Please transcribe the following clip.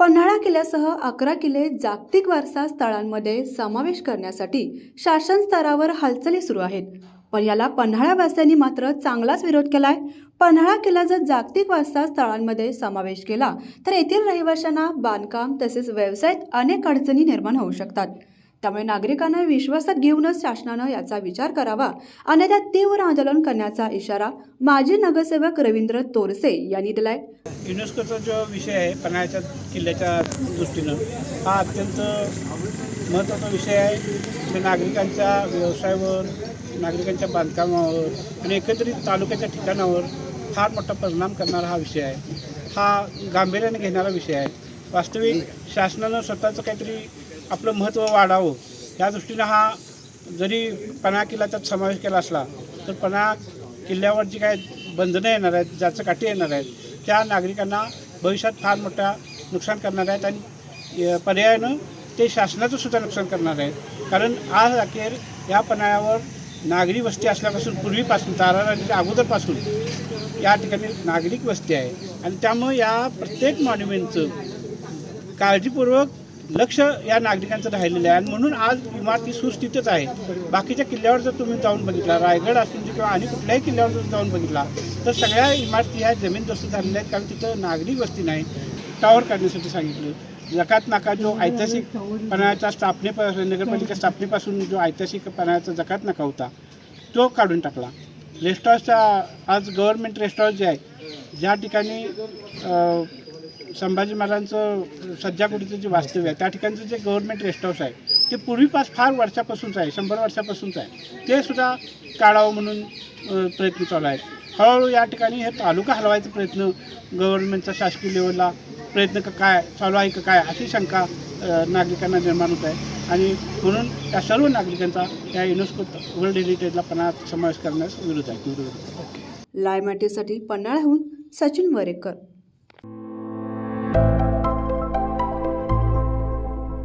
पन्हाळा किल्ल्यासह अकरा किल्ले जागतिक वारसा स्थळांमध्ये समावेश करण्यासाठी शासन स्तरावर हालचाली सुरू आहेत. पण याला पन्हाळावासियांनी मात्र चांगलाच विरोध केलाय. पन्हाळा किल्ला जर जागतिक वारसा स्थळांमध्ये समावेश केला तर येथील रहिवाशांना बांधकाम तसेच व्यवसायात अनेक अडचणी निर्माण होऊ शकतात. त्यामुळे नागरिकांना विश्वासात घेऊनच शासनानं याचा विचार करावा अन्यथा तीव्र आंदोलन करण्याचा इशारा माजी नगरसेवक रवींद्र तोरसे यांनी दिलाय. युनेस्कोचा जो विषय आहे पन्हाळ्याच्या किल्ल्याच्या दृष्टीनं हा अत्यंत महत्त्वाचा विषय आहे. नागरिकांच्या व्यवसायावर नागरिकांच्या बांधकामावर आणि एकत्रित तालुक्याच्या ठिकाणावर फार मोठा परिणाम करणारा हा विषय आहे. हा गांभीर्याने घेणारा विषय आहे. वास्तविक शासनानं स्वतःचं काहीतरी आपलं महत्त्व वाढावं. या दृष्टीनं हा जरी पन्हाळा किल्ला त्यात समावेश केला असला तर पन्हाळा किल्ल्यावर जी काय बंधनं येणार आहेत ज्याचं काठी येणार आहेत त्या नागरिकांना भविष्यात फार मोठा नुकसान करणार आहेत आणि पर्यायानं ते शासनाचं सुद्धा नुकसान करणार आहेत. कारण आज अखेर या पन्हाळ्यावर नागरी वस्ती असल्यापासून पूर्वीपासून ताराराणीच्या अगोदरपासून या ठिकाणी नागरिक वस्ती आहे. आणि त्यामुळे या प्रत्येक मॉन्युमेंटचं काळजीपूर्वक लक्ष या नागरिकांचं राहिलेलं आहे. आणि म्हणून आज इमारती सुस्थितीच आहे. बाकीच्या किल्ल्यावर जर तुम्ही जाऊन बघितला रायगड असून किंवा आणि कुठल्याही किल्ल्यावर जर जाऊन बघितला तर सगळ्या इमारती ह्या जमीनदोस्त झालेल्या आहेत. कारण तिथं नागरिक वस्ती नाही. टावर काढण्यासाठी सांगितलं. जकात नाका जो ऐतिहासिक पणाच्या स्थापनेपासून नगरपालिका स्थापनेपासून जो ऐतिहासिक पणाचा जकात नाका होता तो काढून टाकला. रेस्टॉरचा आज गव्हर्नमेंट रेस्टॉरंट जे आहे ज्या ठिकाणी संभाजी महाराजांचं सज्जागुडीचं जे वास्तव्य आहे त्या ठिकाणचं जे गव्हर्नमेंट रेस्ट हाऊस आहे ते पूर्वीपास फार वर्षापासूनच आहे शंभर वर्षापासूनच आहे. ते सुद्धा काढावं म्हणून प्रयत्न चालू आहेत. हळूहळू या ठिकाणी हे तालुका हलवायचा प्रयत्न गव्हर्नमेंटचा शासकीय लेवलला प्रयत्न का काय चालू आहे का काय अशी शंका नागरिकांना निर्माण होत आहे. आणि म्हणून या सर्व नागरिकांचा या युनेस्को वर्ल्ड हेरिटेजला पणा समावेश करण्यास विरोध आहे. विरोध आहे लायमाटीसाठी पन्हाळ्याहून सचिन वरेकर. Thank you